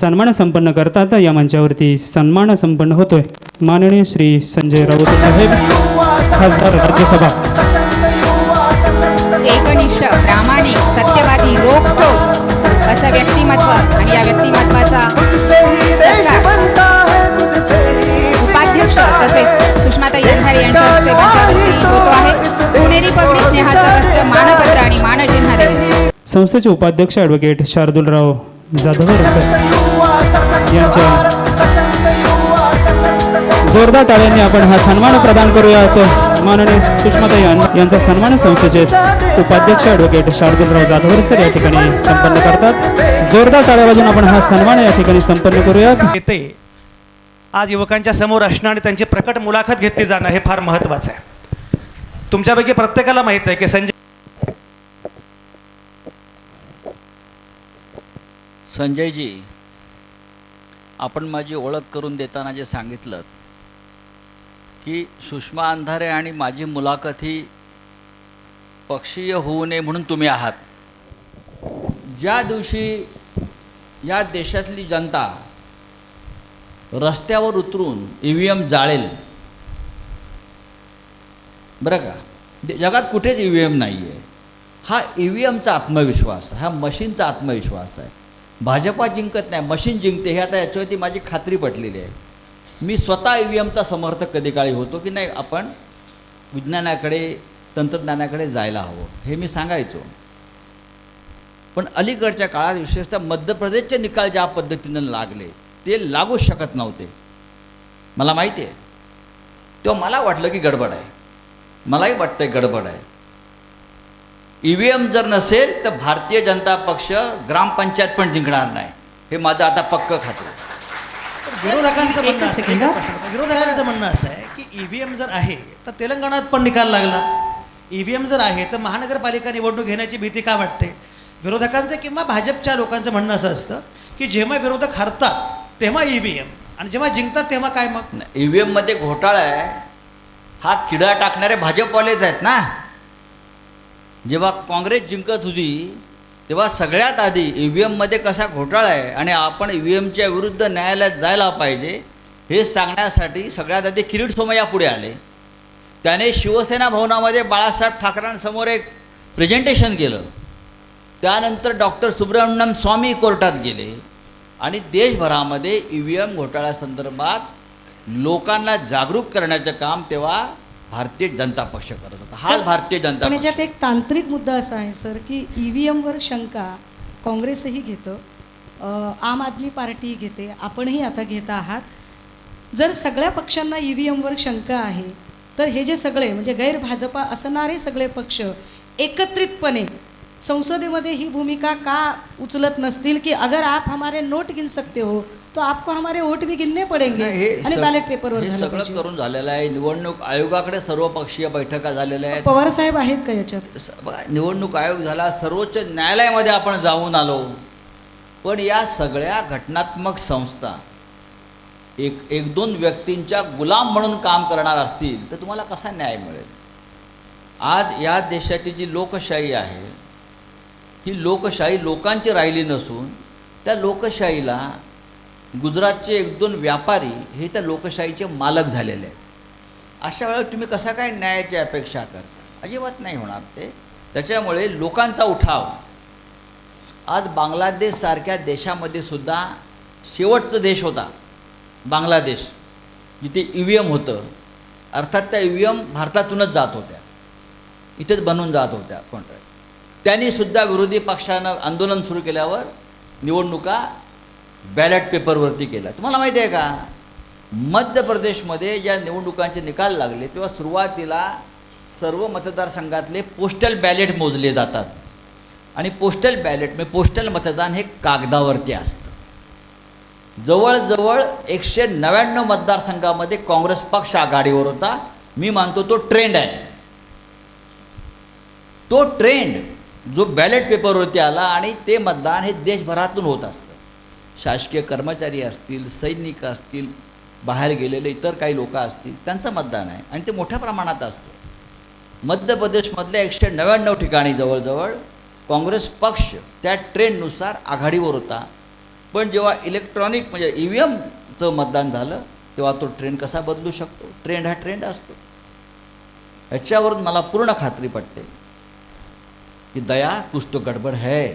सन्मान संपन्न करतात या मंचावरती सन्मान संपन्न होतोय. माननीय श्री संजय राऊत साहेब खासदार राज्यसभा. एकनिष्ठ प्रामाणिक सत्यवादी रोखोक असं व्यक्तिमत्व आणि या व्यक्तिमत्वाचा संस्थेचे उपाध्यक्ष ॲडव्होकेट शार्दुलराव जाधव यांच्या जोरदार टाळ्यांनी आपण हा सन्मान प्रदान करूयात. माननीय सुषमाताई यांचा सन्मान संस्थेचे उपाध्यक्ष ॲडव्होकेट शार्दुलराव जाधवर सर या ठिकाणी संपन्न करतात. जोरदार टाळ्या वाजून आपण हा सन्मान या ठिकाणी संपन्न करूयात. येते. आज युवकांच्या समोर असणं आणि त्यांची प्रकट मुलाखत घेतली जाणं हे फार महत्त्वाचं आहे. तुमच्यापैकी प्रत्येकाला माहीत आहे की संजय संजयजी आपण माझी ओळख करून देताना जे सांगितलं की सुषमा अंधारे आणि माझी मुलाखत ही पक्षीय होऊ नये म्हणून तुम्ही आहात. ज्या दिवशी या देशातली जनता रस्त्यावर उतरून ई व्ही एम जाळेल बरं का? जगात कुठेच ई व्ही एम नाही आहे हा ई व्ही एमचा आत्मविश्वास हा मशीनचा आत्मविश्वास आहे. भाजपा जिंकत नाही मशीन जिंकते हे आता याच्यावरती माझी खात्री पटलेली आहे. मी स्वतः ई व्ही एमचा समर्थक कधी काळी होतो की नाही आपण विज्ञानाकडे तंत्रज्ञानाकडे जायला हवं हे मी सांगायचो. पण अलीकडच्या काळात विशेषतः मध्य प्रदेशचे निकाल ज्या पद्धतीनं लागले ते लागूच शकत नव्हते. मला माहिती आहे. तेव्हा मला वाटलं की गडबड आहे. मलाही वाटतंय गडबड आहे. ई व्ही एम जर नसेल तर भारतीय जनता पक्ष ग्रामपंचायत पण जिंकणार नाही. हे माझं आता पक्क खातं विरोधकांचं म्हणणं असं. विरोधकांचं म्हणणं असं आहे की ईव्हीएम जर आहे तर तेलंगणात पण निकाल लागला. ईव्हीएम जर आहे तर महानगरपालिका निवडणूक घेण्याची भीती का वाटते? विरोधकांचं किंवा भाजपच्या लोकांचं म्हणणं असं असतं की जेव्हा विरोधक हरतात तेव्हा ईव्हीएम. आणि जेव्हा जिंकतात तेव्हा काय मग? ई व्ही एममध्ये घोटाळा आहे. हा किडा टाकणारे भाजपवालेच आहेत ना? जेव्हा काँग्रेस जिंकत होती तेव्हा सगळ्यात आधी ई व्ही एममध्ये कसा घोटाळा आहे आणि आपण ई व्ही एमच्या विरुद्ध न्यायालयात जायला पाहिजे हे सांगण्यासाठी सगळ्यात आधी किरीट सोमय्या पुढे आले. त्याने शिवसेना भवनामध्ये बाळासाहेब ठाकरेंसमोर एक प्रेझेंटेशन केलं. त्यानंतर डॉक्टर सुब्रमण्यम स्वामी कोर्टात गेले आणि देशभरामध्ये ई व्ही एम घोटाळ्यासंदर्भात लोकांना जागरूक करण्याचं काम तेव्हा भारतीय जनता पक्ष करत होता. सर, भारतीय जनता पण याच्यात एक तांत्रिक मुद्दा असा आहे सर की ई व्ही एमवर शंका काँग्रेसही घेतं आम आदमी पार्टी घेते आपणही आता घेत आहात. जर सगळ्या पक्षांना ई व्ही एमवर शंका आहे तर हे जे सगळे म्हणजे गैर भाजपा असणारे सगळे पक्ष एकत्रितपणे संसदेमध्ये ही भूमिका का उचलत नसतील की अगर आप हमारे नोट गिन सकते हो तो आपको हमारे वोट भी गिनने पडेंगे। हे आणि बॅलेट पेपरवर हे सगळं. करून झालेलं आहे. निवडणूक आयोगाकडे सर्वपक्षीय बैठका झालेल्या आहेत. पवार साहेब आहेत का याच्यात? बघा निवडणूक आयोग झाला सर्वोच्च न्यायालयामध्ये आपण जाऊन आलो. पण या सगळ्या घटनात्मक संस्था एक एक दोन व्यक्तींच्या गुलाम म्हणून काम करणार असतील तर तुम्हाला कसा न्याय मिळेल? आज या देशाची जी लोकशाही आहे ही लोकशाही लोकांची राहिली नसून त्या लोकशाहीला गुजरातचे एक दोन व्यापारी हे त्या लोकशाहीचे मालक झालेले आहेत. अशा वेळेला तुम्ही कसा काय न्यायाची अपेक्षा करता? अजिबात नाही होणार ते. त्याच्यामुळे लोकांचा उठाव. आज बांगलादेशसारख्या देशामध्ये सुद्धा शेवटचा देश होता. बांगलादेश जिथे ई व्ही एम होतं. अर्थात त्या ई व्ही एम भारतातूनच जात होत्या. इथेच बनून जात होत्या कॉन्ट्रॅक्ट त्यांनीसुद्धा विरोधी पक्षानं आंदोलन सुरू केल्यावर निवडणुका बॅलेट पेपरवरती केला. तुम्हाला माहिती आहे का? मध्य प्रदेशमध्ये ज्या निवडणुकांचे निकाल लागले तेव्हा सुरुवातीला सर्व मतदारसंघातले पोस्टल बॅलेट मोजले जातात. आणि पोस्टल बॅलेट म्हणजे पोस्टल मतदान हे कागदावरती असतं. जवळजवळ एकशे नव्याण्णव मतदारसंघामध्ये काँग्रेस पक्ष आघाडीवर होता. मी मानतो तो ट्रेंड आहे. तो ट्रेंड जो बॅलेट पेपरवरती आला आणि ते मतदान हे देशभरातून होत असतं. शासकीय कर्मचारी असतील सैनिक असतील बाहेर गेलेले इतर काही लोक असतील त्यांचं मतदान आहे आणि ते मोठ्या प्रमाणात असतं. मध्य प्रदेशमधल्या एकशे नव्याण्णव ठिकाणी जवळजवळ काँग्रेस पक्ष त्या ट्रेंडनुसार आघाडीवर होता. पण जेव्हा इलेक्ट्रॉनिक म्हणजे ई व्ही एमचं मतदान झालं तेव्हा तो ट्रेंड कसा बदलू शकतो? ट्रेंड हा ट्रेंड असतो. ह्याच्यावरून मला पूर्ण खात्री पटते की दया कुछ तो गडबड है.